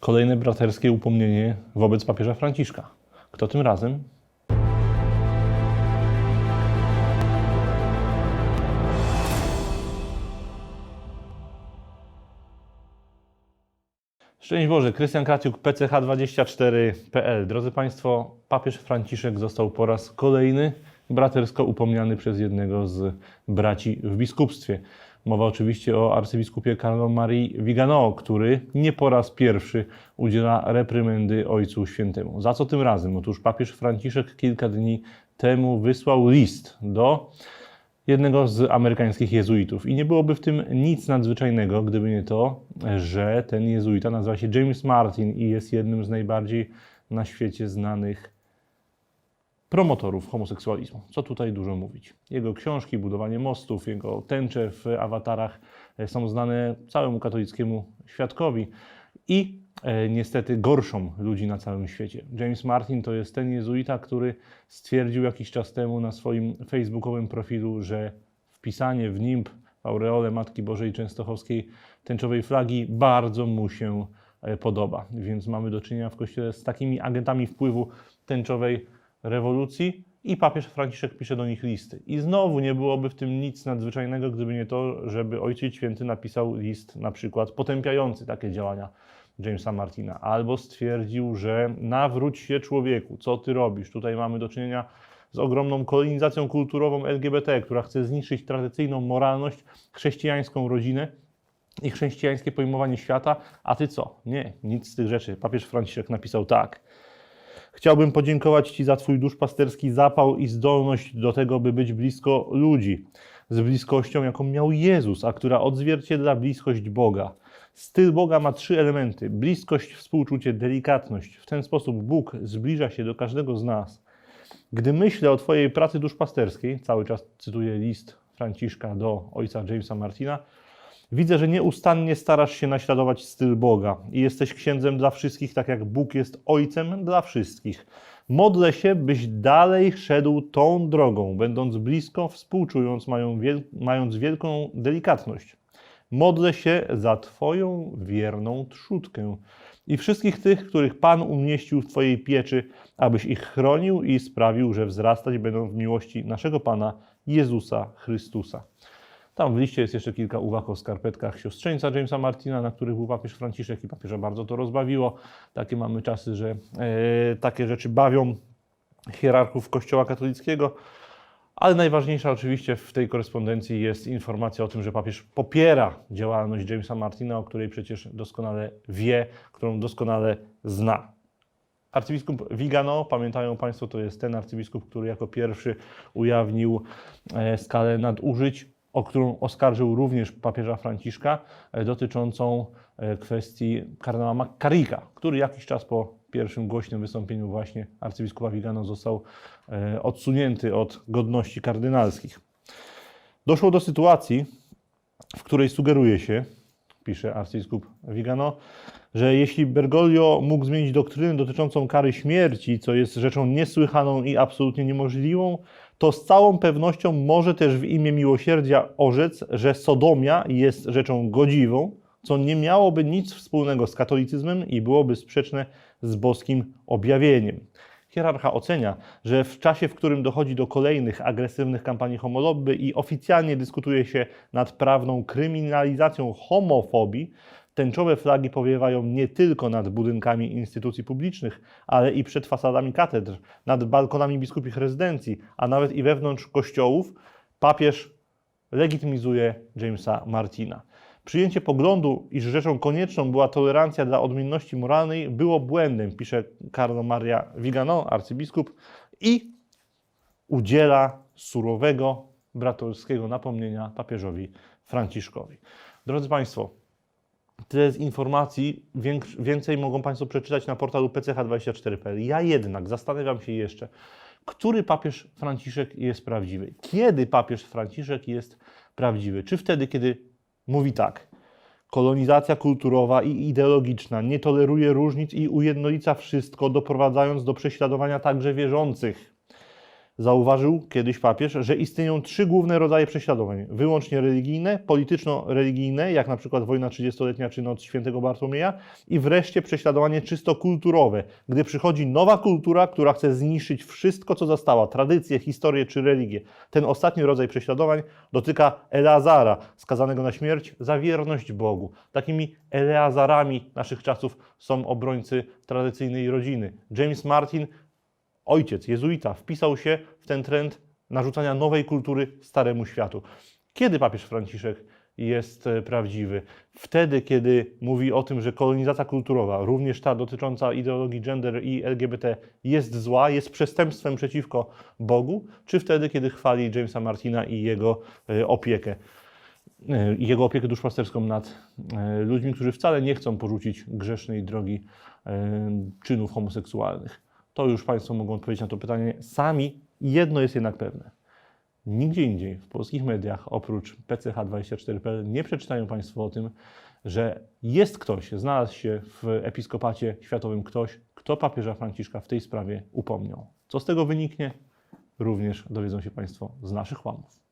Kolejne braterskie upomnienie wobec papieża Franciszka. Kto tym razem? Szczęść Boże, Krystian Kraciuk, PCH24.pl. Drodzy Państwo, papież Franciszek został po raz kolejny bratersko upomniany przez jednego z braci w biskupstwie. Mowa oczywiście o arcybiskupie Carlo Marii Vigano, który nie po raz pierwszy udziela reprymendy Ojcu Świętemu. Za co tym razem? Otóż papież Franciszek kilka dni temu wysłał list do jednego z amerykańskich jezuitów. I nie byłoby w tym nic nadzwyczajnego, gdyby nie to, że ten jezuita nazywa się James Martin i jest jednym z najbardziej na świecie znanych promotorów homoseksualizmu. Co tutaj dużo mówić. Jego książki, budowanie mostów, jego tęcze w awatarach e, są znane całemu katolickiemu świadkowi i e, niestety gorszą ludzi na całym świecie. James Martin to jest ten jezuita, który stwierdził jakiś czas temu na swoim facebookowym profilu, że wpisanie w nimb w aureole Matki Bożej Częstochowskiej tęczowej flagi bardzo mu się e, podoba. Więc mamy do czynienia w Kościele z takimi agentami wpływu tęczowej rewolucji i papież Franciszek pisze do nich listy. I znowu nie byłoby w tym nic nadzwyczajnego, gdyby nie to, żeby Ojciec Święty napisał list na przykład potępiający takie działania Jamesa Martina, albo stwierdził, że nawróć się człowieku, co ty robisz? Tutaj mamy do czynienia z ogromną kolonizacją kulturową LGBT, która chce zniszczyć tradycyjną moralność, chrześcijańską rodzinę i chrześcijańskie pojmowanie świata, a ty co? Nie, nic z tych rzeczy. Papież Franciszek napisał tak. Chciałbym podziękować Ci za Twój duszpasterski zapał i zdolność do tego, by być blisko ludzi, z bliskością, jaką miał Jezus, a która odzwierciedla bliskość Boga. Styl Boga ma trzy elementy: bliskość, współczucie, delikatność. W ten sposób Bóg zbliża się do każdego z nas. Gdy myślę o Twojej pracy duszpasterskiej, cały czas cytuję list Franciszka do ojca Jamesa Martina, Widzę, że nieustannie starasz się naśladować styl Boga i jesteś księdzem dla wszystkich, tak jak Bóg jest ojcem dla wszystkich. Modlę się, byś dalej szedł tą drogą, będąc blisko, współczując, mając wielką delikatność. Modlę się za Twoją wierną trzódkę i wszystkich tych, których Pan umieścił w Twojej pieczy, abyś ich chronił i sprawił, że wzrastać będą w miłości naszego Pana Jezusa Chrystusa. Tam w liście jest jeszcze kilka uwag o skarpetkach siostrzeńca Jamesa Martina, na których był papież Franciszek i papieża bardzo to rozbawiło. Takie mamy czasy, że e, takie rzeczy bawią hierarchów Kościoła katolickiego. Ale najważniejsza oczywiście w tej korespondencji jest informacja o tym, że papież popiera działalność Jamesa Martina, o której przecież doskonale wie, którą doskonale zna. Arcybiskup Vigano, pamiętają Państwo, to jest ten arcybiskup, który jako pierwszy ujawnił e, skalę nadużyć o którą oskarżył również papieża Franciszka, e, dotyczącą e, kwestii kardynała Maccarika, który jakiś czas po pierwszym głośnym wystąpieniu właśnie arcybiskupa Vigano został e, odsunięty od godności kardynalskich. Doszło do sytuacji, w której sugeruje się, pisze arcybiskup Vigano, że jeśli Bergoglio mógł zmienić doktrynę dotyczącą kary śmierci, co jest rzeczą niesłychaną i absolutnie niemożliwą, to z całą pewnością może też w imię miłosierdzia orzec, że sodomia jest rzeczą godziwą, co nie miałoby nic wspólnego z katolicyzmem i byłoby sprzeczne z boskim objawieniem. Hierarcha ocenia, że w czasie, w którym dochodzi do kolejnych agresywnych kampanii homolobby i oficjalnie dyskutuje się nad prawną kryminalizacją homofobii, tęczowe flagi powiewają nie tylko nad budynkami instytucji publicznych, ale i przed fasadami katedr, nad balkonami biskupich rezydencji, a nawet i wewnątrz kościołów, papież legitymizuje Jamesa Martina. Przyjęcie poglądu, iż rzeczą konieczną była tolerancja dla odmienności moralnej, było błędem, pisze Carlo Maria Vigano, arcybiskup, i udziela surowego, braterskiego napomnienia papieżowi Franciszkowi. Drodzy Państwo, tyle z informacji, więcej mogą Państwo przeczytać na portalu pch24.pl. Ja jednak zastanawiam się jeszcze, który papież Franciszek jest prawdziwy? Kiedy papież Franciszek jest prawdziwy? Czy wtedy, kiedy mówi tak, kolonizacja kulturowa i ideologiczna nie toleruje różnic i ujednolica wszystko, doprowadzając do prześladowania także wierzących. Zauważył kiedyś papież, że istnieją trzy główne rodzaje prześladowań: wyłącznie religijne, polityczno-religijne, jak na przykład wojna 30-letnia czy noc świętego Bartłomieja, i wreszcie prześladowanie czysto kulturowe, gdy przychodzi nowa kultura, która chce zniszczyć wszystko, co została tradycję, historię czy religię. Ten ostatni rodzaj prześladowań dotyka Eleazara, skazanego na śmierć za wierność Bogu. Takimi Eleazarami naszych czasów są obrońcy tradycyjnej rodziny. James Martin ojciec, jezuita, wpisał się w ten trend narzucania nowej kultury staremu światu. Kiedy papież Franciszek jest e, prawdziwy? Wtedy, kiedy mówi o tym, że kolonizacja kulturowa, również ta dotycząca ideologii gender i LGBT, jest zła, jest przestępstwem przeciwko Bogu, czy wtedy, kiedy chwali Jamesa Martina i jego e, opiekę? e, jego opiekę duszpasterską nad ludźmi, którzy wcale nie chcą porzucić grzesznej drogi czynów homoseksualnych. To już Państwo mogą odpowiedzieć na to pytanie sami. Jedno jest jednak pewne. Nigdzie indziej w polskich mediach oprócz PCH24.pl nie przeczytają Państwo o tym, że jest ktoś, znalazł się w episkopacie światowym ktoś, kto papieża Franciszka w tej sprawie upomniał. Co z tego wyniknie? Również dowiedzą się Państwo z naszych łamów.